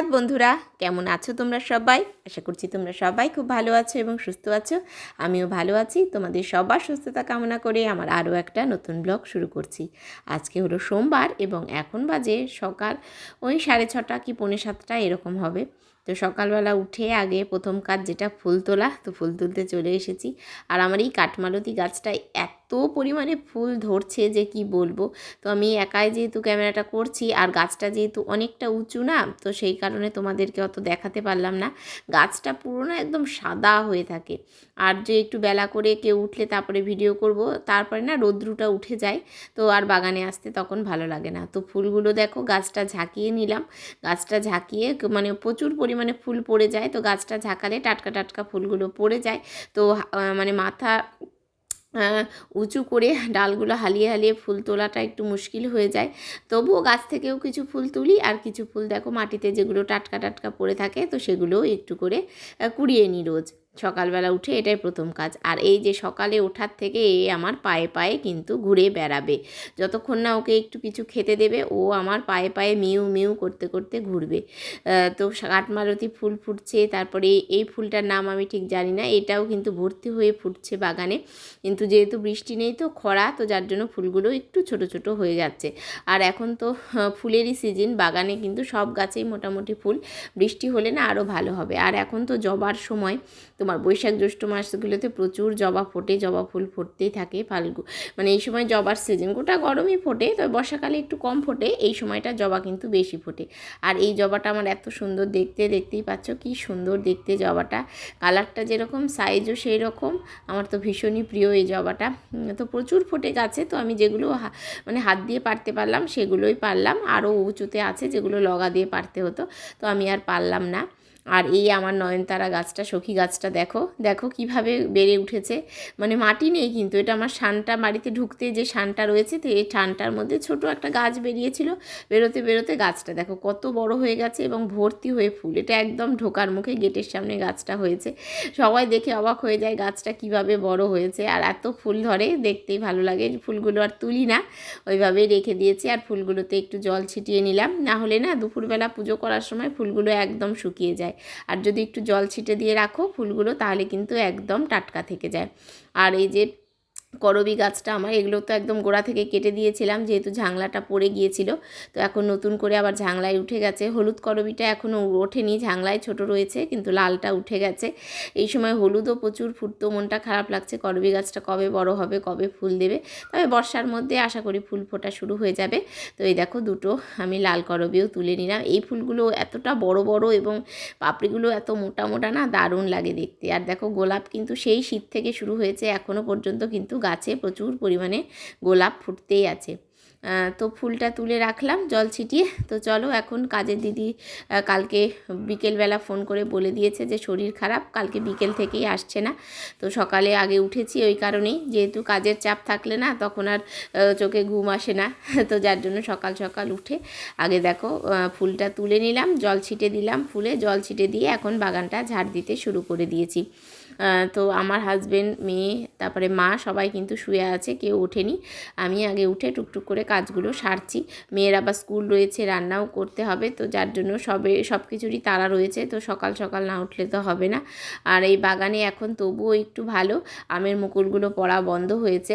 সুপ্রভাত বন্ধুরা। কেমন আছো তোমরা সবাই? আশা করছি তোমরা সবাই খুব ভালো আছো এবং সুস্থ আছো। আমিও ভালো আছি। তোমাদের সবার সুস্থতা কামনা করে আমার আরও একটা নতুন ব্লগ শুরু করছি। আজকে হলো সোমবার এবং এখন বাজে সকাল ওই সাড়ে ছটা কি পৌনে সাতটা এরকম হবে। তো সকালবেলা উঠে আগে প্রথম কাজ যেটা ফুল তোলা, তো ফুল তুলতে চলে এসেছি। আর আমার এই কাঠমালতি গাছটায় এত পরিমাণে ফুল ধরছে যে কি বলব? তো আমি একাই যেহেতু ক্যামেরাটা করছি আর গাছটা যেহেতু অনেকটা উঁচু না, তো সেই কারণে তোমাদেরকে অত দেখাতে পারলাম না। গাছটা পুরো না একদম সাদা হয়ে থাকে। আর যে একটু বেলা করে কেউ উঠলে তারপরে ভিডিও করব, তারপরে না রৌদ্রুটা উঠে যায়। তো আর বাগানে আসতে তখন ভালো লাগে না। তো ফুলগুলো দেখো, গাছটা ঝাঁকিয়ে নিলাম। গাছটা ঝাঁকিয়ে মানে প্রচুর পরিমাণে ফুল পড়ে যায়। তো গাছটা ঝাঁকালে টাটকা টাটকা ফুলগুলো পড়ে যায়। তো মানে মাথা উঁচু করে ডালগুলো হালিয়ে হালিয়ে ফুল তোলাটা একটু মুশকিল হয়ে যায়। তবুও গাছ থেকেও কিছু ফুল তুলি আর কিছু ফুল দেখো মাটিতে যেগুলো টাটকা টাটকা পড়ে থাকে, তো সেগুলোও একটু করে কুড়িয়ে নিই রোজ। সকালবেলা উঠে এটাই প্রথম কাজ। আর এই যে সকালে ওঠার থেকে এ আমার পায়ে পায়ে কিন্তু ঘুরে বেড়াবে। যতক্ষণ না ওকে একটু কিছু খেতে দেবে, ও আমার পায়ে পায়ে মিউ মিউ করতে করতে ঘুরবে। তো কাঠমালতি ফুল ফুটছে, তারপরে এই ফুলটার নাম আমি ঠিক জানি না, এটাও কিন্তু ভর্তি হয়ে ফুটছে বাগানে। কিন্তু যেহেতু বৃষ্টি নেই তো খরা, তো যার জন্য ফুলগুলো একটু ছোট ছোট হয়ে যাচ্ছে। আর এখন তো ফুলেরই সিজন, বাগানে কিন্তু সব গাছেই মোটামুটি ফুল। বৃষ্টি হলে না আরও ভালো হবে। আর এখন তো জবার সময় তোমার বৈশাখ জ্যৈষ্ঠ মাসগুলোতে প্রচুর জবা ফোটে, জবা ফুল ফুটতেই থাকে ফাল্গু মানে এই সময় জবার সিজন গোটা গরমই ফোটে, তবে বর্ষাকালে একটু কম ফোটে, এই সময়টা জবা কিন্তু বেশি ফোটে। আর এই জবাটা আমার এত সুন্দর দেখতে, দেখতেই পাচ্ছ কি সুন্দর দেখতে জবাটা। কালারটা যেরকম সাইজও সেই রকম আমার তো ভীষণই প্রিয় এই জবাটা। তো প্রচুর ফোটে গাছে, তো আমি যেগুলো মানে হাত দিয়ে পারতে পারলাম, সেগুলোই পারলাম। আরও উঁচুতে আছে যেগুলো লগা দিয়ে পারতে হতো, তো আমি আর পারলাম না। আর এই আমার নয়নতারা গাছটা, সখী গাছটা দেখো। দেখো কীভাবে বেড়ে উঠেছে। মানে মাটি নেই কিন্তু, এটা আমার শানটা বাড়িতে ঢুকতে যে শানটা রয়েছে, তো এই শানটার মধ্যে ছোট একটা গাছ বেরিয়েছিল। বেরোতে বেরোতে গাছটা দেখো কত বড় হয়ে গেছে এবং ভর্তি হয়ে ফুল। এটা একদম ঢোকার মুখে গেটের সামনে গাছটা হয়েছে। সবাই দেখে অবাক হয়ে যায় গাছটা কীভাবে বড় হয়েছে। আর এত ফুল ধরে, দেখতেই ভালো লাগে। ফুলগুলো আর তুলি না। ওইভাবেই রেখে দিয়েছি। আর ফুলগুলোতে একটু জল ছিটিয়ে নিলাম। না হলে না দুপুরবেলা পুজো করার সময় ফুলগুলো একদম শুকিয়ে যায়। আর যদি একটু জল ছিটে দিয়ে রাখো ফুলগুলো, তাহলে কিন্তু একদম টাটকা থেকে যায়। আর এই যে করবি গাছটা আমার, এগুলো তো একদম গোড়া থেকে কেটে দিয়েছিলাম, যেহেতু ঝাংলাটা পড়ে গিয়েছিল। তো এখন নতুন করে আবার ঝাংলায় উঠে গেছে। হলুদ করবিটা এখনও ওঠেনি, ঝাংলায় ছোট রয়েছে, কিন্তু লালটা উঠে গেছে। এই সময় হলুদও প্রচুর ফুটতো, মনটা খারাপ লাগছে, করবি গাছটা কবে বড় হবে, কবে ফুল দেবে। তবে বর্ষার মধ্যে আশা করি ফুল ফোটা শুরু হয়ে যাবে। তো এই দেখো দুটো, আমি লাল করবিও তুলে নিলাম। এই ফুলগুলো এতটা বড় বড় এবং পাপড়িগুলো এত মোটা মোটা না, দারুণ লাগে দেখতে। আর দেখো গোলাপ কিন্তু সেই শীত থেকে শুরু হয়েছে এখনও পর্যন্ত কিন্তু গাছে প্রচুর পরিমাণে গোলাপ ফুটতেই আছে। তো ফুলটা তুলে রাখলাম, জল ছিটিয়ে। তো চলো এখন কাজের দিদি কালকে বিকেলবেলা ফোন করে বলে দিয়েছে যে শরীর খারাপ, কালকে বিকেল থেকেই আসছে না। তো সকালে আগে উঠেছি ওই কারণেই, যেহেতু কাজের চাপ থাকলে না তখন আর চোখে ঘুম আসে না। তো যার জন্য সকাল সকাল উঠে আগে দেখো ফুলটা তুলে নিলাম, জল ছিটে দিলাম ফুলে, জল ছিটে দিয়ে এখন বাগানটা ঝাড় দিতে শুরু করে দিয়েছি। তো আমার হাজব্যান্ড মেয়ে, তারপরে মা সবাই কিন্তু শুয়ে আছে, কেউ ওঠেনি। আমি আগে উঠে টুকটুক করে কাজগুলো সারছি। মেয়ের আবার স্কুল রয়েছে, রান্নাও করতে হবে, তো যার জন্য সবে সব কিছুরই তারা রয়েছে, তো সকাল সকাল না উঠলে তো হবে না। আর এই বাগানে এখন তবুও একটু ভালো, আমের মুকুলগুলো পড়া বন্ধ হয়েছে।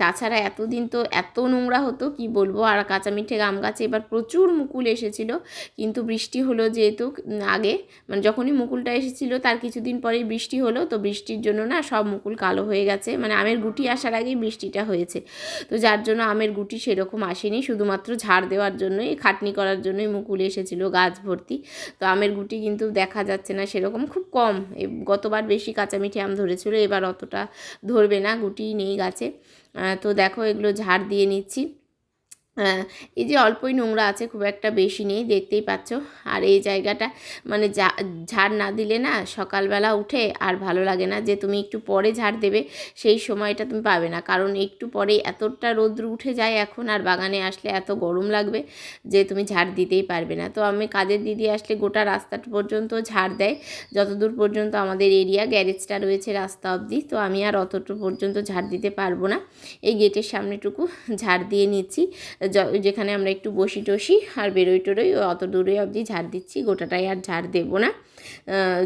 তাছাড়া এতদিন তো এত নোংরা হতো, কি বলব? আর কাঁচা মিঠে আম গাছে এবার প্রচুর মুকুল এসেছিল। কিন্তু বৃষ্টি হলো যেহেতু আগে মানে যখনই মুকুলটা এসেছিল, তার কিছুদিন পরেই বৃষ্টি হলো। তো বৃষ্টির জন্য না সব মুকুল কালো হয়ে গেছে। মানে আমের গুটি আসার আগেই বৃষ্টিটা হয়েছে। তো যার জন্য আমের গুটি সেরকম আসেনি। শুধুমাত্র ঝাড় দেওয়ার জন্যই, খাটনি করার জন্যই মুকুল এসেছিল গাছ ভর্তি। তো আমের গুটি কিন্তু দেখা যাচ্ছে না সেরকম, খুব কম। গতবার বেশি কাঁচা মিঠে আম ধরেছিল, এবার অতটা ধরবে না, গুটি নেই গাছে। তো দেখো এগুলো ঝাড় দিয়ে নিচ্ছি। এই যে অল্পই নোংরা আছে, খুব একটা বেশি নেই, দেখতেই পাচ্ছ। আর এই জায়গাটা মানে যা- ঝাড় না দিলে না, সকালবেলা উঠে আর ভালো লাগে না যে তুমি একটু পরে ঝাড় দেবে, সেই সময়টা তুমি পাবে না। কারণ একটু পরে এতটা রোদ্র উঠে যায় এখন, আর বাগানে আসলে এত গরম লাগবে যে তুমি ঝাড় দিতেই পারবে না। তো আমি কাজের দিদি আসলে গোটা রাস্তাটা পর্যন্ত ঝাড় দেয়। যতদূর পর্যন্ত আমাদের এরিয়া, গ্যারেজটা রয়েছে রাস্তা অবধি, তো আমি আর অতটুকু পর্যন্ত ঝাড় দিতে পারব না। এই গেটের সামনেটুকু ঝাড় দিয়ে নিচ্ছি। যেখানে আমরা একটু বসি টসি আর বেরোই টেরোই অত দূরে অবধি ঝাড় দিচ্ছি, গোটাটাই আর ঝাড় দেবো না।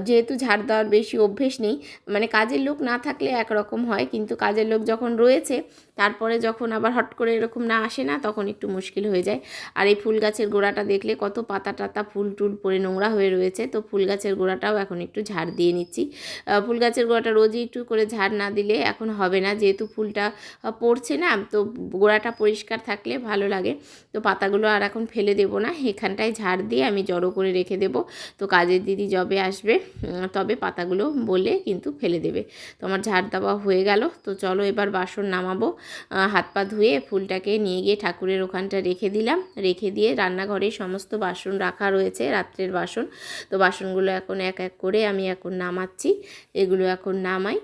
যেহেতু ঝাড় দেওয়ার বেশি অভ্যেস নেই মানে কাজের লোক না থাকলে একরকম হয়, কিন্তু কাজের লোক যখন রয়েছে, তারপরে যখন আবার হট করে এরকম না আসে না, তখন একটু মুশকিল হয়ে যায়। আর এই ফুল গাছের গোড়াটা দেখলে কত পাতা টাতা ফুল টুল পরে নোংরা হয়ে রয়েছে, তো ফুল গাছের গোড়াটাও এখন একটু ঝাড় দিয়ে নিচ্ছি। ফুল গাছের গোড়াটা রোজই একটু করে ঝাড় না দিলে এখন হবে না, যেহেতু ফুলটা পড়ছে না, তো গোড়াটা পরিষ্কার থাকলে ভালো লাগে। তো পাতাগুলো আর এখন ফেলে দেবো না। এখানটায় ঝাড় দিয়ে আমি জড়ো করে রেখে দেবো। তো কাজের দিদি যবে আসবে তবে পাতাগুলো বলে কিন্তু ফেলে দেবে। তো আমার ঝাড় দেওয়া হয়ে গেল। তো চলো এবার বাসন নামাবো। হাত পা ধুয়ে ফুলটাকে নিয়ে গিয়ে ঠাকুরের ওখানটা রেখে দিলাম। রেখে দিয়ে রান্নাঘরে সমস্ত বাসন রাখা রয়েছে, রাত্রের বাসন। তো বাসনগুলো এখন এক এক করে আমি এখন নামাচ্ছি। এগুলো এখন নামাই।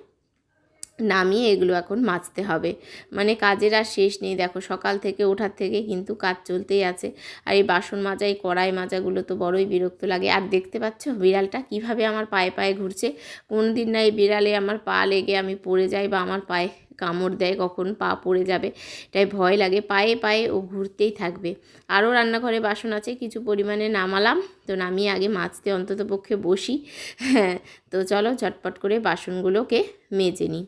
নামিয়ে এগুলো এখন মাজতে হবে। মানে কাজের আর শেষ নেই। দেখো সকাল থেকে ওঠার থেকে কিন্তু কাজ চলতেই আছে। আর এই বাসন মাজা, এই কড়াই মাজাগুলো তো বড়ই বিরক্ত লাগে। আর দেখতে পাচ্ছ বিড়ালটা কীভাবে আমার পায়ে পায়ে ঘুরছে? কোন দিন না এই বিড়ালে আমার পা লেগে আমি পড়ে যাই বা আমার পায়ে কামড় দেয়, কখন পা পড়ে যাবে। এটাই ভয় লাগে। পায়ে পায়ে ও ঘুরতেই থাকবে। আরও রান্নাঘরে বাসন আছে, কিছু পরিমাণে নামালাম। তো নামিয়ে আগে মাজতে অন্তত পক্ষে বসি। হ্যাঁ তো চলো ঝটপট করে বাসনগুলোকে মেজে নিই।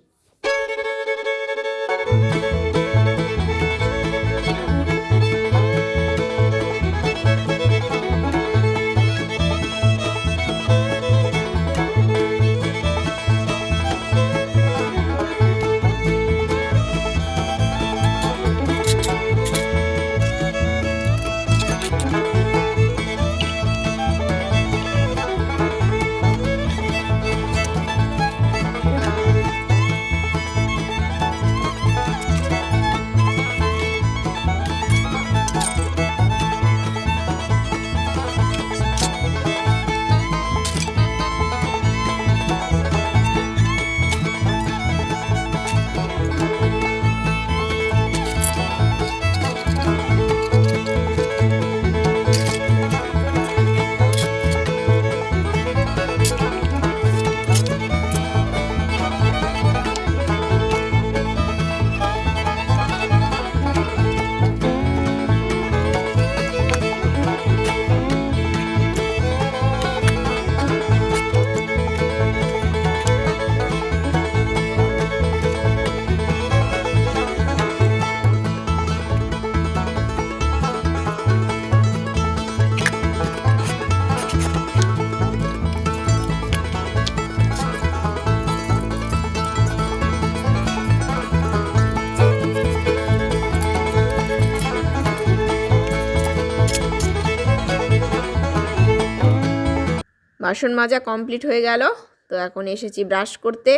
বাসন মাজা কমপ্লিট হয়ে গেল। তো এখন এসেছি ব্রাশ করতে।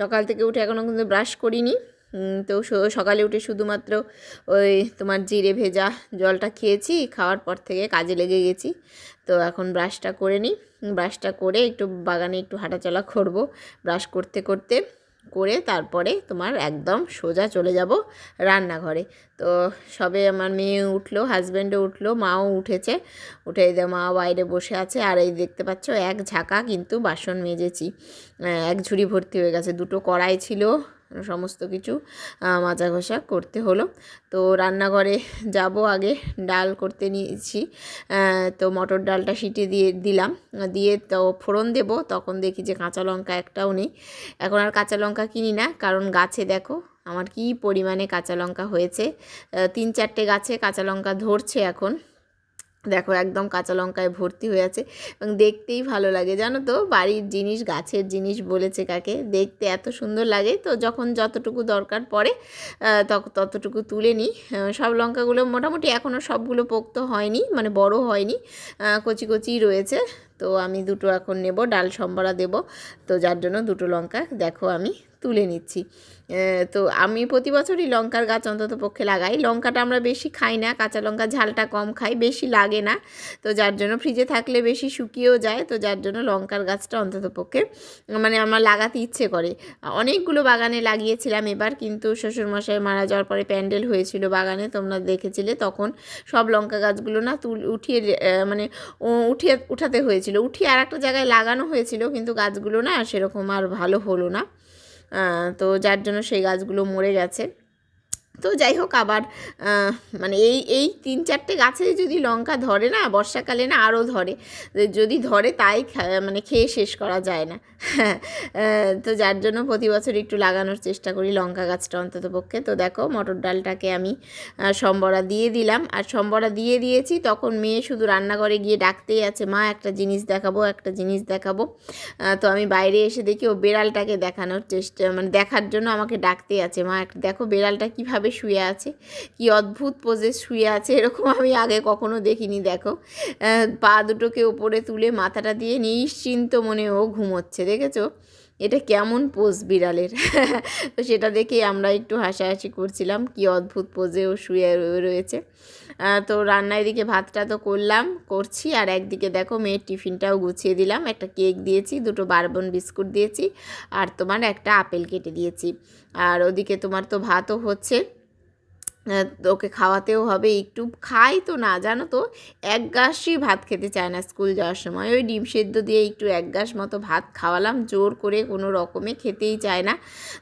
সকাল থেকে উঠে এখনও কিন্তু ব্রাশ করিনি। তো সকালে উঠে শুধুমাত্র ওই তোমার জিরে ভেজা জলটা খেয়েছি। খাওয়ার পর থেকে কাজে লেগে গেছি। তো এখন ব্রাশটা করে নিই। ব্রাশটা করে একটু বাগানে একটু হাঁটাচলা করব ব্রাশ করতে করতে। করে তারপরে তোমার একদম সোজা চলে যাব রান্নাঘরে। তো সবে আমার মেয়ে উঠল হাজব্যান্ডও উঠল, মাও উঠেছে। উঠে দিয়ে মা বাইরে বসে আছে, আর এই দেখতে পাচ্ছ এক ঝাঁকা কিন্তু বাসন মেজেছি। এক ঝুড়ি ভর্তি হয়ে গেছে, দুটো কড়াই ছিল সমস্ত কিছু মাজা ঘষা করতে হলো। তো রান্নাঘরে যাব আগে, ডাল করতে নিয়েছি। তো মটর ডালটা সিটি দিয়ে দিলাম। দিয়ে তো ফোড়ন দেব, তখন দেখি যে কাঁচা লঙ্কা একটাও নেই। এখন আর কাঁচা লঙ্কা কিনি না, কারণ গাছে দেখো আমার কি পরিমাণে কাঁচা লঙ্কা হয়েছে। তিন চারটে গাছে কাঁচা লঙ্কা ধরছে এখন। দেখো একদম কাঁচা লঙ্কায় ভর্তি হয়ে আছে এবং দেখতেই ভালো লাগে। জানো তো বাড়ির জিনিস গাছের জিনিস বলেছে কাকে দেখতে এত সুন্দর লাগে। তো যখন যতটুকু দরকার পড়ে আহ, তখ- ততটুকু তুলে নিই। সব লঙ্কাগুলো মোটামুটি এখনও সবগুলো পোক্ত হয়নি মানে বড় হয়নি কচি কচি রয়েছে। তো আমি দুটো এখন নেব ডাল সম্বরা দেব। তো যার জন্য দুটো লঙ্কা দেখো আমি তুলে নিচ্ছি। তো আমি প্রতি বছরই লঙ্কার গাছ অন্তত পক্ষে লাগাই। লঙ্কাটা আমরা বেশি খাই না, কাঁচা লঙ্কা ঝালটা কম খাই, বেশি লাগে না। তো যার জন্য ফ্রিজে থাকলে বেশি শুকিয়েও যায়, তো যার জন্য লঙ্কার গাছটা অন্তত পক্ষে মানে আমার লাগাতে ইচ্ছে করে। অনেকগুলো বাগানে লাগিয়েছিলাম এবার, কিন্তু শ্বশুরমশাই মারা যাওয়ার পরে প্যান্ডেল হয়েছিল বাগানে, তোমরা দেখেছিলে, তখন সব লঙ্কা গাছগুলো না তুল, উঠিয়ে মানে উঠিয়ে উঠাতে হয়েছিল। উঠিয়ে আর একটা জায়গায় লাগানো হয়েছিল, কিন্তু গাছগুলো না সেরকম আর ভালো হলো না। তো যার জন্য সেই গাছগুলো মরে গেছে। তো যাই হোক আবার মানে এই এই তিন চারটে গাছে যদি লঙ্কা ধরে না, বর্ষাকালে না আরও ধরে যদি ধরে তাই মানে খেয়ে শেষ করা যায় না। তো যার জন্য প্রতি বছর একটু লাগানোর চেষ্টা করি লঙ্কা গাছটা অন্তত পক্ষে। তো দেখো মটর ডালটাকে আমি সম্বরা দিয়ে দিলাম। আর সম্বরা দিয়ে দিয়েছি, তখন মেয়ে শুধু রান্নাঘরে গিয়ে ডাকতেই আছে, মা, একটা জিনিস দেখাবো, একটা জিনিস দেখাবো। তো আমি বাইরে এসে দেখি ও বেড়ালটাকে দেখানোর চেষ্টা মানে দেখার জন্য আমাকে ডাকতেই আছে, মা একটা দেখো বেড়ালটা কীভাবে শুয়ে আছে। কি অদ্ভুত পোজে শুয়ে আছে, এরকম আমি আগে কখনো দেখিনি, দেখো। পা দুটোকে ওপরে তুলে মাথাটা দিয়ে নিশ্চিন্ত মনে ও ঘুমোচ্ছে, দেখেছ? এটা কেমন পোজ বিড়ালের। তো সেটা দেখেই আমরা একটু হাসাহাসি করছিলাম, কি অদ্ভুত পোজে ও শুয়ে রয়ে- রয়েছে তো রান্না এদিকে ভাতটা তো করলাম, করছি, আর একদিকে দেখো মেয়ের টিফিনটাও গুছিয়ে দিলাম। একটা কেক দিয়েছি, দুটো বারবন বিস্কুট দিয়েছি, আর তোমার একটা আপেল কেটে দিয়েছি। আর ওদিকে তোমার তো ভাতও হচ্ছে। ওকে খাওয়াতেও হবে, একটু খাই তো না, জানো তো? এক গাছই ভাত খেতে চায় না স্কুল যাওয়ার সময়। ওই ডিম সেদ্ধ দিয়ে একটু এক গাছ মতো ভাত খাওয়ালাম, জোর করে কোনো রকমে খেতেই চায় না।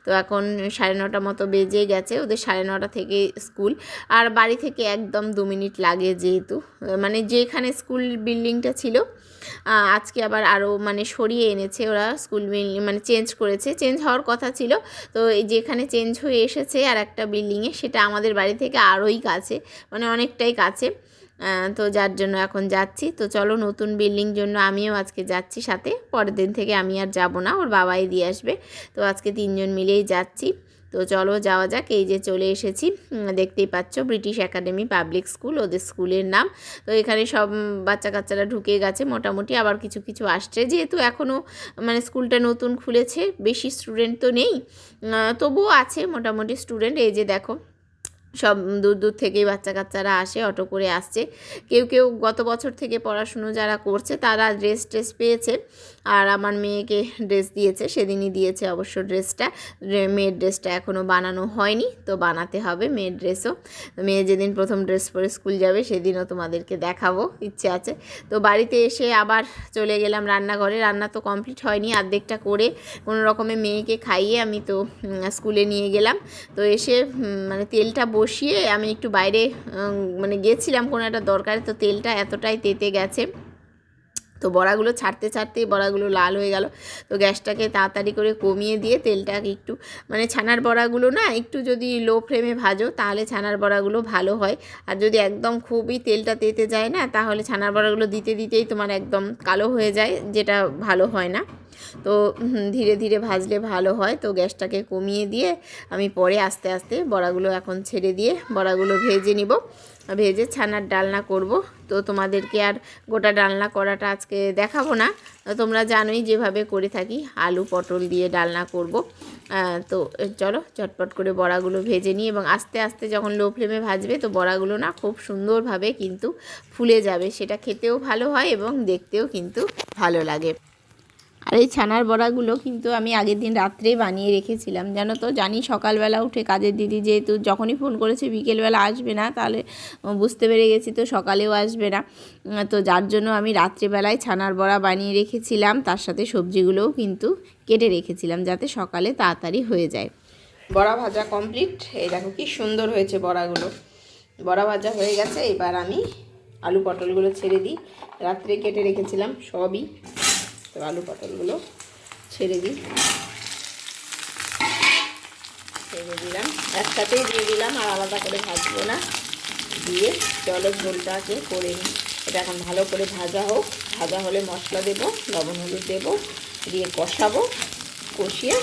তো এখন সাড়ে নটা মতো বেজে গেছে, ওদের সাড়ে নটা থেকে স্কুল। আর বাড়ি থেকে একদম দু মিনিট লাগে যেহেতু। মানে যেখানে স্কুল বিল্ডিংটা ছিল আজকে আবার আরও মানে সরিয়ে এনেছে ওরা স্কুল বিল্ডিং মানে চেঞ্জ করেছে। চেঞ্জ হওয়ার কথা ছিল। তো যেখানে চেঞ্জ হয়ে এসেছে আর একটা বিল্ডিংয়ে, সেটা আমাদের বাড়ি থেকে আরোই কাছে মানে অনেকটাই কাছে। তো যার জন্য এখন যাচ্ছি। তো চলো নতুন বিল্ডিং জন্য আমিও আজকে যাচ্ছি সাথে। পরের দিন থেকে আমি আর যাব না, ওর বাবাই দিয়ে আসবে। তো আজকে তিনজন মিলেই যাচ্ছি। তো চলো যাওয়া যাক, এই যে চলে এসেছি। দেখতেই পাচ্ছ ব্রিটিশ একাডেমি পাবলিক স্কুল ওদের স্কুলের নাম। তো এখানে সব বাচ্চা কাচ্চারা ঢুকে গেছে মোটামুটি, আবার কিছু কিছু আসছে। যেহেতু এখনও মানে স্কুলটা নতুন খুলেছে, বেশি স্টুডেন্ট তো নেই। তবুও আছে মোটামুটি স্টুডেন্ট এই যে দেখো সব দূর দূর থেকেই বাচ্চা কাচ্চারা আসে, অটো করে আসছে। কেউ কেউ গত বছর থেকে পড়াশুনো যারা করছে তারা ড্রেস ট্রেস পেয়েছে। আর আমার মেয়েকে ড্রেস দিয়েছে, সেদিনই দিয়েছে অবশ্য ড্রেসটা মেয়ের ড্রেসটা এখনও বানানো হয়নি, তো বানাতে হবে মেয়ের ড্রেসও মেয়ে যেদিন প্রথম ড্রেস পরে স্কুল যাবে, সেদিনও তোমাদেরকে দেখাবো, ইচ্ছে আছে। তো বাড়িতে এসে আবার চলে গেলাম রান্নাঘরে, রান্না তো কমপ্লিট হয়নি অর্ধেকটা করে কোনো রকমে মেয়েকে খাইয়ে আমি তো স্কুলে নিয়ে গেলাম। তো এসে মানে তেলটা বসিয়ে আমি একটু বাইরে মানে গেছিলাম কোনো একটা দরকারে, তো তেলটা এতটাই তেতে গেছে। বড়াগুলো ছাড়তে ছাড়তেই বড়াগুলো লাল হয়ে গেল। তো গ্যাসটাকে তাড়াতাড়ি করে কমিয়ে দিয়ে তেলটাকে একটু মানে ছানার বড়াগুলো না একটু যদি লো ফ্লেমে ভাজো তাহলে ছানার বড়াগুলো ভালো হয়। আর যদি একদম খুবই তেলটা তেতে যায় না তাহলে ছানার বড়াগুলো দিতে দিতেই তোমার একদম কালো হয়ে যায়, যেটা ভালো হয় না। তো ধীরে ধীরে ভাজলে ভালো হয়। তো গ্যাসটাকে কমিয়ে দিয়ে আমি পরে আস্তে আস্তে বড়াগুলো এখন ছেড়ে দিয়ে বড়াগুলো ভেজে নিব। ভেজে ছানার ডালনা করব। তো তোমাদেরকে আর গোটা ডালনা করাটা আজকে দেখাবো না। তোমরা জানোই যেভাবে করে থাকি, আলু, পটল দিয়ে ডালনা করব। তো চলো চটপট করে বড়াগুলো ভেজে নিই এবং আস্তে আস্তে যখন লো ফ্লেমে ভাজবে তো বড়াগুলো না খুব সুন্দরভাবে কিন্তু ফুলে যাবে। সেটা খেতেও ভালো হয় এবং দেখতেও কিন্তু ভালো লাগে। আর এই ছানার বড়াগুলো কিন্তু আমি আগের দিন রাত্রেই বানিয়ে রেখেছিলাম। জানো তো, জানি সকালবেলা উঠে কাজের দিদি যেহেতু যখনই ফোন করেছে বিকেলবেলা আসবে না, তাহলে বুঝতে পেরে গেছি তো সকালেও আসবে না। তো যার জন্য আমি রাত্রিবেলায় ছানার বড়া বানিয়ে রেখেছিলাম, তার সাথে সবজিগুলোও কিন্তু কেটে রেখেছিলাম যাতে সকালে তাড়াতাড়ি হয়ে যায়। বড়া ভাজা কমপ্লিট এই দেখো কি সুন্দর হয়েছে বড়াগুলো। বড়া ভাজা হয়ে গেছে, এবার আমি আলু পটলগুলো ছেড়ে দিই। রাত্রে কেটে রেখেছিলাম সবই। তো আলু পটলগুলো ছেড়ে দিই। ছেড়ে দিলাম। একসাথেই দিয়ে দিলাম আর আলাদা করে ভাজবো না। দিয়ে জলের ঝোলটাকে করে নিই। এটা এখন ভালো করে ভাজা হোক। ভাজা হলে মশলা দেবো, লবণ হলুদ দেবো, দিয়ে কষাবো, কষিয়ে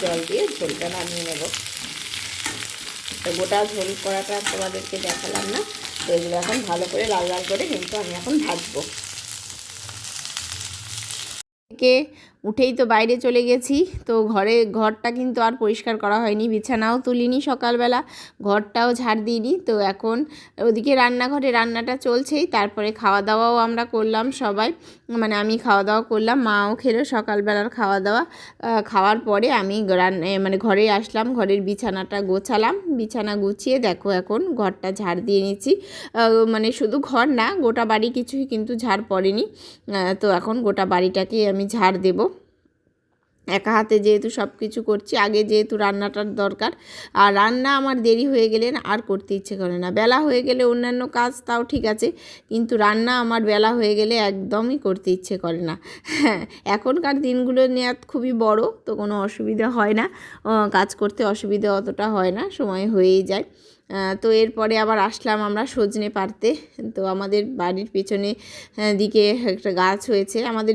জল দিয়ে ঝোলটা নামিয়ে নেব। তো গোটা ঝোল করাটা তোমাদেরকে দেখালাম না। তো এগুলো এখন ভালো করে লাল লাল করে কিন্তু আমি এখন ভাজবো। থেকে উঠেই তো বাইরে চলে গেছি। তো ঘরে, ঘরটা কিন্তু আর পরিষ্কার করা হয়নি। বিছানাও তুলিনি সকালবেলা, ঘরটাও ঝাড় দিইনি। তো এখন ওদিকে রান্নাঘরে রান্নাটা চলছেই, তারপরে খাওয়া দাওয়াও আমরা করলাম সবাই। মানে আমি খাওয়া দাওয়া করলাম, মাও খেলো সকালবেলার খাওয়া দাওয়া খাওয়ার পরে আমি মানে ঘরে আসলাম, ঘরের বিছানাটা গোছালাম। বিছানা গুছিয়ে দেখো এখন ঘরটা ঝাড় দিয়ে নিচ্ছি। মানে শুধু ঘর না, গোটা বাড়ি কিছুই কিন্তু ঝাড় পড়েনি। তো এখন গোটা বাড়িটাকেই আমি ঝাড় দেব। একা হাতে যেহেতু সব কিছু করছি, আগে যেহেতু রান্নাটার দরকার, আর রান্না আমার দেরি হয়ে গেলে আর করতে ইচ্ছে করে না। বেলা হয়ে গেলে অন্যান্য কাজ তাও ঠিক আছে, কিন্তু রান্না আমার বেলা হয়ে গেলে একদমই করতে ইচ্ছে করে না। হ্যাঁ এখনকার দিনগুলো নেওয়া খুবই বড়, তো কোনো অসুবিধা হয় না। কাজ করতে অসুবিধা অতটা হয় না, সময় হয়েই যায়। তো এরপরে আবার আসলাম আমরা সজনে পারতে তো আমাদের বাড়ির পেছনে দিকে একটা গাছ হয়েছে। আমাদের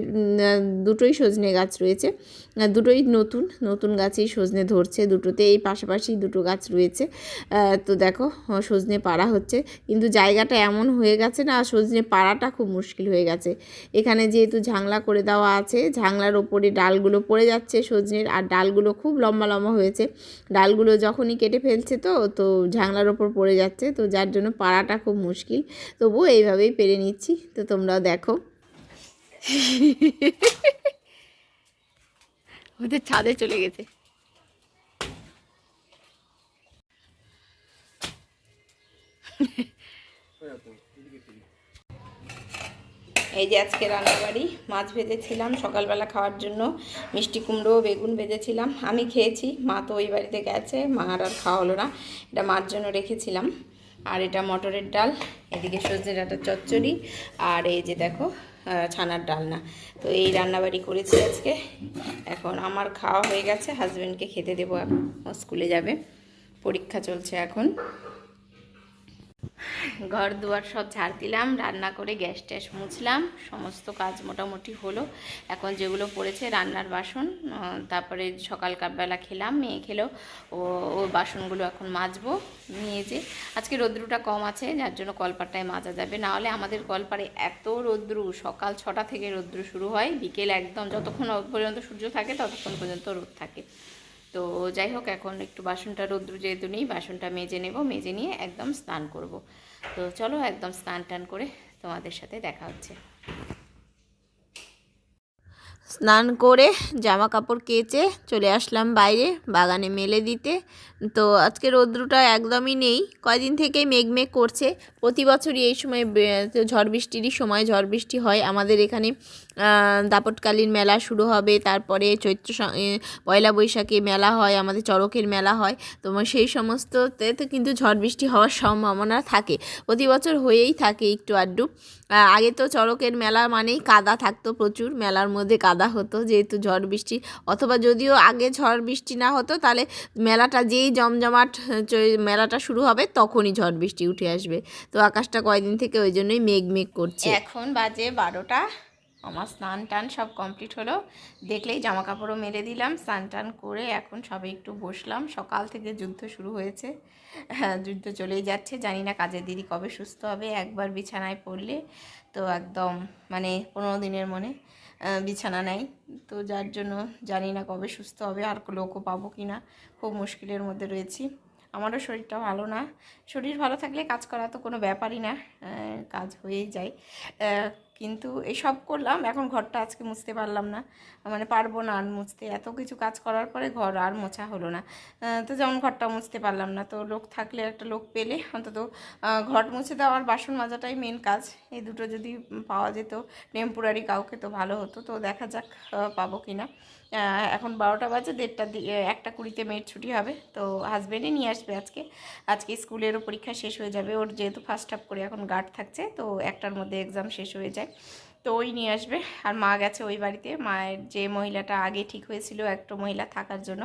দুটোই সজনে গাছ রয়েছে। দুটোই নতুন নতুন গাছেই সজনে ধরছে দুটোতে। এই পাশাপাশি দুটো গাছ রয়েছে। তো দেখো, সজনে পাড়া হচ্ছে। কিন্তু জায়গাটা এমন হয়ে গেছে না, সজনে পাড়াটা খুব মুশকিল হয়ে গেছে। এখানে যেহেতু ঝাংলা করে দেওয়া আছে, ঝাংলার ওপরে ডালগুলো পড়ে যাচ্ছে সজনের। আর ডালগুলো খুব লম্বা লম্বা হয়েছে। ডালগুলো যখনই কেটে ফেলছে তো তো ঝাংলার ওপর পড়ে যাচ্ছে, তো যার জন্য পাড়াটা খুব মুশকিল। তবুও এইভাবেই পেরে নিচ্ছি, তো তোমরাও দেখো। ওদের ছাদে চলে গেছে। এই যে আজকে রান্নাবাড়ি, মাছ ভেজেছিলাম সকালবেলা খাওয়ার জন্য, মিষ্টি কুমড়ো, বেগুন ভেজেছিলাম। আমি খেয়েছি, মা তো ওই বাড়িতে গেছে মা আর খাওয়া হলো না। এটা মার জন্য রেখেছিলাম। আর এটা মটরের ডাল, এদিকে সজনে ডাঁটার চচ্চড়ি, আর এই যে দেখো ছানার ডালনা। তো এই রান্নাবাড়ি করেছি আজকে। এখন আমার খাওয়া হয়ে গেছে হাজব্যান্ডকে খেতে দেবো স্কুলে যাবে। পরীক্ষা চলছে এখন। ঘর দুয়ার সব ঝাড় দিলাম, রান্না করে গ্যাস ট্যাস মুছলাম, সমস্ত কাজ মোটামুটি হলো। এখন যেগুলো পড়েছে রান্নার বাসন তারপরে সকালকার বেলা খেলাম, মেয়ে খেলো, ও ও বাসনগুলো এখন মাজবো, নিয়ে যে আজকে রৌদ্রুটা কম আছে, যার জন্য কলপারটায় মাজা যাবে। না হলে আমাদের কলপারে এত রৌদ্রু, সকাল ছটা থেকে রৌদ্র শুরু হয়, বিকেল একদম, যতক্ষণ পর্যন্ত সূর্য থাকে ততক্ষণ পর্যন্ত রোদ থাকে। তো যাই হোক, এখন একটু বাসনটা রৌদ্র যেহেতু নেই, বাসনটা মেজে নেব, মেজে নিয়ে একদম স্নান করব। তো চলো একদম স্নান টান করে তোমাদের সাথে দেখা হচ্ছে। স্নান করে জামা কাপড় কেচে চলে আসলাম বাইরে, বাগানে মেলে দিতে। তো আজকে রৌদ্রটা একদমই নেই। কয়দিন থেকেই মেঘ মেঘ করছে। প্রতি বছরই এই সময় ঝড় বৃষ্টিরই সময় ঝড় বৃষ্টি হয়। আমাদের এখানে দাপটকালীন মেলা শুরু হবে। তারপরে চৈত্র পয়লা বৈশাখে মেলা হয়। আমাদের চড়কের মেলা হয়। তো সেই সমস্ততে তো কিন্তু ঝড় বৃষ্টি হওয়ার সম্ভাবনা থাকে। প্রতি বছর হয়েই থাকে একটু আহ, আগে তো চড়কের মেলা মানেই কাদা থাকতো প্রচুর। মেলার মধ্যে কাদা হতো যেহেতু ঝড় বৃষ্টি। অথবা যদিও আগে ঝড় বৃষ্টি না হতো তাহলে মেলাটা যেই জমজমাট আহ, মেলাটা শুরু হবে তখনই ঝড় বৃষ্টি উঠে আসবে। তো আকাশটা কয়দিন থেকে ওই জন্যই মেঘ মেঘ করছে। এখন বাজে বারোটা। আমার স্নান টান সব কমপ্লিট হলো। দেখলেই জামা কাপড়ও মেলে দিলাম স্নান টান করে এখন সবে একটু বসলাম। সকাল থেকে যুদ্ধ শুরু হয়েছে। হ্যাঁ, যুদ্ধ চলেই যাচ্ছে। জানি না কাজের দিদি কবে সুস্থ হবে, একবার বিছানায় পড়লে তো একদম মানে পনেরো দিনের মনে বিছানা নেয়। তো যার জন্য জানি না কবে সুস্থ হবে, আর লোকও পাবো কি না, খুব মুশকিলের মধ্যে রয়েছি। আমারও শরীরটা ভালো না। শরীর ভালো থাকলে কাজ করা তো কোনো ব্যাপারই না কাজ হয়েই যায়। কিন্তু এসব করলাম, এখন ঘরটা আজকে মুছতে পারলাম না। মানে পারব না আর মুছতে। এত কিছু কাজ করার পরে ঘর আর মোছা হলো না। তো যেমন ঘরটা মুছতে পারলাম না, তো লোক থাকলে একটা লোক পেলে। অন্তত ঘর মুছে দেওয়ার বাসন মাজাটাই মেন কাজ। এই দুটো যদি পাওয়া যেত টেম্পোরারি কাউকে তো ভালো হতো। তো দেখা যাক পাবো কি না এখন বারোটা বাজে, দেড়টা দিয়ে একটা কুড়িতে মেয়ের ছুটি হবে, তো হাজব্যান্ডই নিয়ে আসবে আজকে। আজকে স্কুলেরও পরীক্ষা শেষ হয়ে যাবে, ওর যেহেতু ফার্স্ট হাফ করে এখন গার্ড থাকছে, তো একটার মধ্যে এক্সাম শেষ হয়ে যায়। তো ওই নিয়ে আসবে। আর মা গেছে ওই বাড়িতে। মায়ের যে মহিলাটা আগে ঠিক হয়েছিল, একটা মহিলা থাকার জন্য।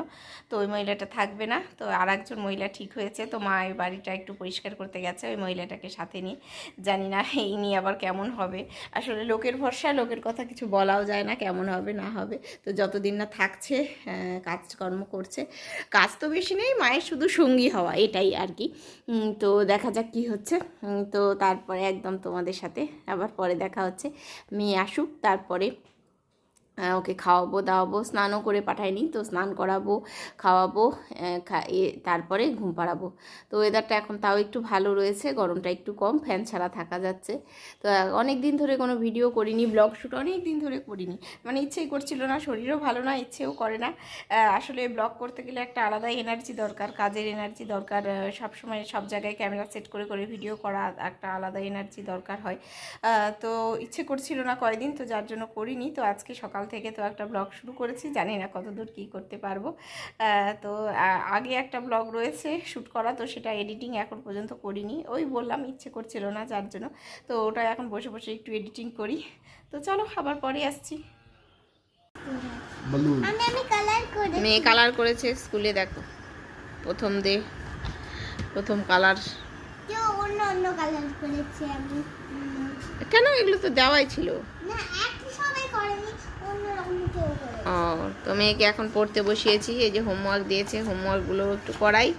তো ওই মহিলাটা থাকবে না। তো আর একজন মহিলা ঠিক হয়েছে। তো মা ওই বাড়িটা একটু পরিষ্কার করতে গেছে। ওই মহিলাটাকে সাথে নিয়ে। জানি না এই নিয়ে আবার কেমন হবে। আসলে লোকের ভরসা, লোকের কথা কিছু বলাও যায় না কেমন হবে, না হবে। তো যতদিন না থাকছে কাজকর্ম করছে। কাজ তো বেশি নেই, মায়ের শুধু সঙ্গী হওয়া, এটাই আর কি। তো দেখা যাক কি হচ্ছে। তো তারপরে একদম তোমাদের সাথে আবার পরে দেখা হচ্ছে। মেয়ে আসুক তারপরে আহ, ওকে খাওয়াবো, দাওয়াবো, স্নানও করে পাঠাইনি, তো স্নান করাবো, খাওয়াবো তারপরে ঘুম পাড়াবো। তো ওয়েদারটা এখন তাও একটু ভালো রয়েছে, গরমটা একটু কম ফ্যান ছাড়া থাকা যাচ্ছে। তো অনেক দিন ধরে কোনো ভিডিও করিনি ব্লগ শ্যুট অনেক দিন ধরে করিনি। মানে ইচ্ছেই করছিল না, শরীরও ভালো না, ইচ্ছেও করে না। আসলে ব্লগ করতে গেলে একটা আলাদা এনার্জি দরকার, কাজের এনার্জি দরকার সব সময় সব জায়গায় ক্যামেরা সেট করে করে ভিডিও করা একটা আলাদা এনার্জি দরকার হয়। তো ইচ্ছে করছিল না কয়দিন, তো যার জন্য করিনি। তো আজকে সকাল থেকে তো একটা ব্লগ শুরু করেছি জানি না কতদূর কী করতে পারব। তো আগে একটা ব্লগ রয়েছে শ্যুট করা তো সেটা এডিটিং এখন পর্যন্ত করিনি। ওই বললাম ইচ্ছে করছিল না যার জন্য তো ওটা এখন বসে বসে একটু এডিটিং করি। তো চলো আবার পরে আসছি। balloon. আমি আমি কালার করে মেয়ে কালার করেছে স্কুলে দেখো। প্রথম দে প্রথম কালার কেউ অন্য অন্য কালার করেছে আমি। কেন এগুলো তো দেওয়াই ছিল? না এক সবাই করেনি অন্য রকম কেউ করে ও তো মেয়েকে এখন পড়তে বসিয়েছি, এই যে হোমওয়ার্ক দিয়েছে হোমওয়ার্কগুলো একটু করাই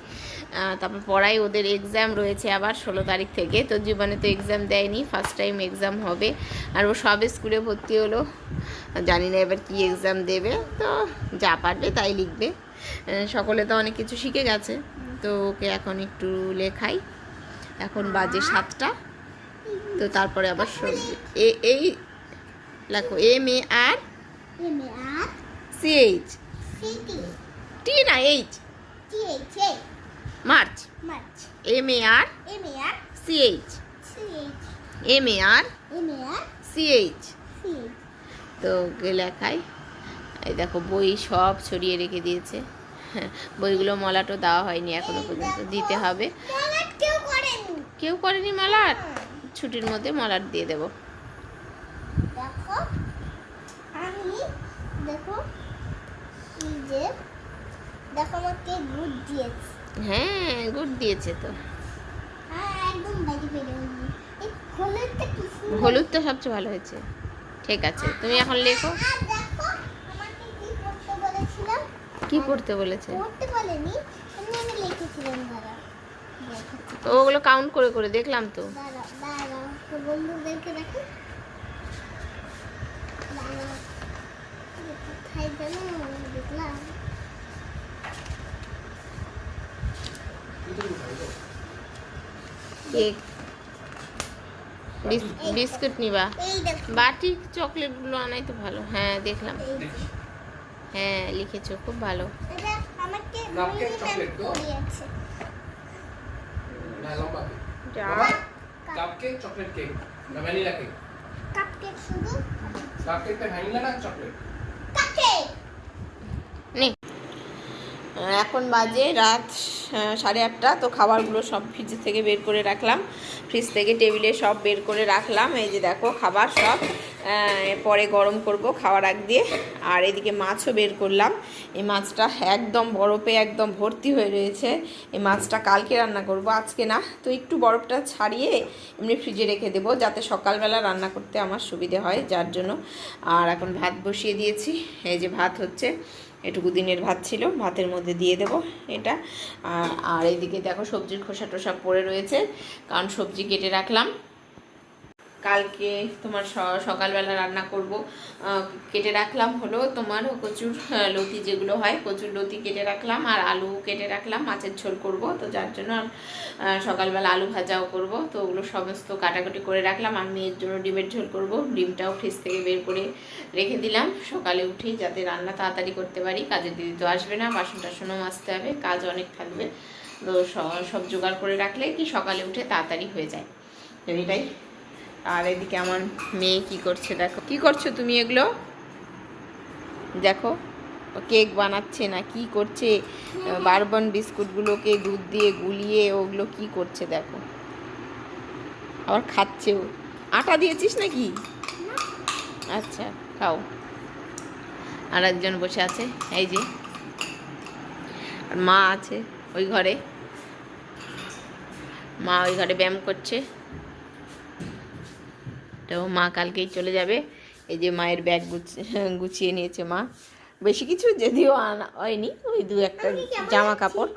তারপর পড়াই, ওদের এক্সাম রয়েছে আবার ষোলো তারিখ থেকে, তো জীবনে তো এক্সাম দেয়নি ফার্স্ট টাইম এক্সাম হবে। আর ও সবে স্কুলে ভর্তি হলো, জানি না এবার কি এক্সাম দেবে, তো যা পারবে তাই লিখবে। সকলে তো অনেক কিছু শিখে গেছে, তো ওকে এখন একটু লেখাই। এখন বাজে সাতটা, তো তারপরে আবার এই লেখো M, A, R CH T না H March M A R CH M A R CH তো লেখাই এই দেখো বই সব ছড়িয়ে রেখে দিয়েছে। হ্যাঁ বইগুলো মলাটও দেওয়া হয়নি এখনও পর্যন্ত দিতে হবে। কেউ করেনি মলাট? ছুটির মধ্যে মলাট দিয়ে দেবো। দেখো এই যে দেখো আমাকে গুড দিয়েছে। হ্যাঁ গুড দিয়েছে তো। হ্যাঁ একদম বাইরে বেরোয়নি এই হলুদটা কি হলুদটা সবচেয়ে ভালো হয়েছে। ঠিক আছে তুমি এখন লেখো। আর দেখো আমাকে কি পড়তে বলেছিলাম? কি পড়তে বলেছে? পড়তে বলেনি এমনি আমি লিখেছিলাম দাঁড়া। তো ওগুলো কাউন্ট করে করে দেখলাম তো। দাঁড়া দাঁড়া তো বন্ধুদেরকে দেখো। দাঁড়া। কেক। বিস্কুট নিবা। বাটি চকলেটগুলো আনাই তো ভালো। হ্যাঁ দেখলাম। হ্যাঁ লিখেছো খুব ভালো। না cake cup cake chocolate cake vanilla cake cupcake শুধু? কাপ কেকটা ভ্যানিলা না চকলেট কাপকেক নে এখন বাজে রাত সাড়ে আটটা, তো খাবারগুলো সব ফ্রিজ থেকে বের করে রাখলাম। ফ্রিজ থেকে টেবিলে সব বের করে রাখলাম। এই যে দেখো, খাবার সব পরে গরম করব খাওয়ার আগ দিয়ে। আর এদিকে মাছও বের করলাম। এই মাছটা একদম বরফে একদম ভর্তি হয়ে রয়েছে। এই মাছটা কালকে রান্না করব, আজকে না। তো একটু বরফটা ছাড়িয়ে এমনি ফ্রিজে রেখে দেবো, যাতে সকালবেলা রান্না করতে আমার সুবিধে হয়, যার জন্য। আর এখন ভাত বসিয়ে দিয়েছি। এই যে ভাত হচ্ছে। এটুকু দিনের ভাত ছিল, ভাতের মধ্যে দিয়ে দেব এটা। আর এইদিকে দেখো সবজির খোসা টোসা পড়ে রয়েছে, কারণ সবজি কেটে রাখলাম। কালকে তোমার সকালবেলা রান্না করব। কেটে রাখলাম হলো তোমার কচুর লতি যেগুলো হয়, কচুর লতি কেটে রাখলাম আর আলু কেটে রাখলাম, মাছের ঝোল করব। তো যার জন্য সকালবেলা আলু ভাজাও করব। তো ওগুলো সমস্ত কাটাকুটি করে রাখলাম। আর মেয়ের জন্য ডিমের ঝোল করব। ডিমটাও ফ্রিজ থেকে বের করে রেখে দিলাম। সকালে উঠেই যাতে রান্না তাড়াতাড়ি করতে পারি। কাজের দিদি তো আসবে না, বাসন টাসনও মাজতে হবে, কাজ অনেক থাকবে। তো সব জোগাড় করে রাখলে কি সকালে উঠে তাড়াতাড়ি হয়ে যায়। এটাই। আর এদিকে আমার মেয়ে কি করছে, দেখো। কি করছ তুমি এগুলো? দেখো কেক বানাচ্ছে না, কি করছে? বারবন বিস্কুটগুলোকে দুধ দিয়ে গুলিয়ে ওগুলো কি করছে, দেখো। আবার খাচ্ছেও আটা দিয়েছিস নাকি? আচ্ছা খাও। আর একজন বসে আছে, এই যে। আর মা আছে ওই ঘরে। মা ওই ঘরে ব্যায়াম করছে। তো মা কালকেই চলে যাবে। এই যে মায়ের ব্যাগ গুছিয়ে নিয়েছে মা। বেশি কিছু যদিও আনা হয়নি ওই দু একটা জামা কাপড়।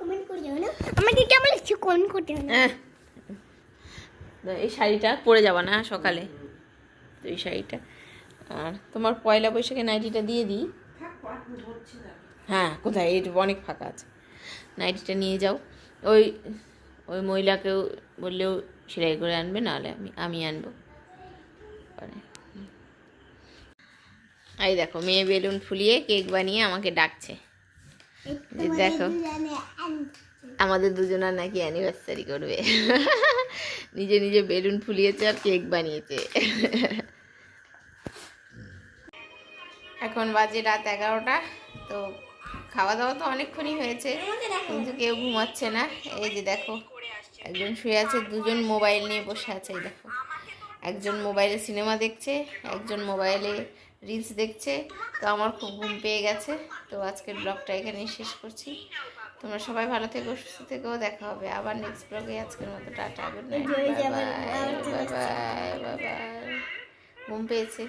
আমাকে কেমন লাগছে কমেন্ট করতে হ্যাঁ। এই শাড়িটা পরে যাবা না সকালে? তো এই শাড়িটা। আর তোমার পয়লা বৈশাখে নাইটিটা দিয়ে দিই। হ্যাঁ কোথায়? এইটু অনেক ফাঁকা আছে। নাইটিটা নিয়ে যাও। ওই ওই মহিলাকেও বললেও সেলাই করে আনবে নাহলে আমি আমি আনব। পরে। এই দেখো মেয়ে বেলুন ফুলিয়ে কেক বানিয়ে আমাকে ডাকছে। দেখো আমাদের দুজনের নাকি অ্যানিভার্সারি করবে। নিজে নিজে বেলুন ফুলিয়েছে আর কেক বানিয়েছে। এখন বাজে রাত এগারোটা তো খাওয়া দাওয়া তো অনেকক্ষণই হয়েছে। কিন্তু কেউ ঘুমাচ্ছে না। এই যে দেখো একজন শুয়ে আছে দুজন মোবাইল নিয়ে বসে আছে এই দেখো। একজন মোবাইলে সিনেমা দেখছে একজন মোবাইলে রিলস দেখছে তো আমার খুব ঘুম পেয়ে গেছে। তো আজকের ব্লগটা এখানেই শেষ করছি। তোমরা সবাই ভালো থেকো সুস্থ থেকেও দেখা হবে আবার নেক্সট ব্লগে আজকের মতো ta ta good night bye bye bye ঘুম পেয়েছে।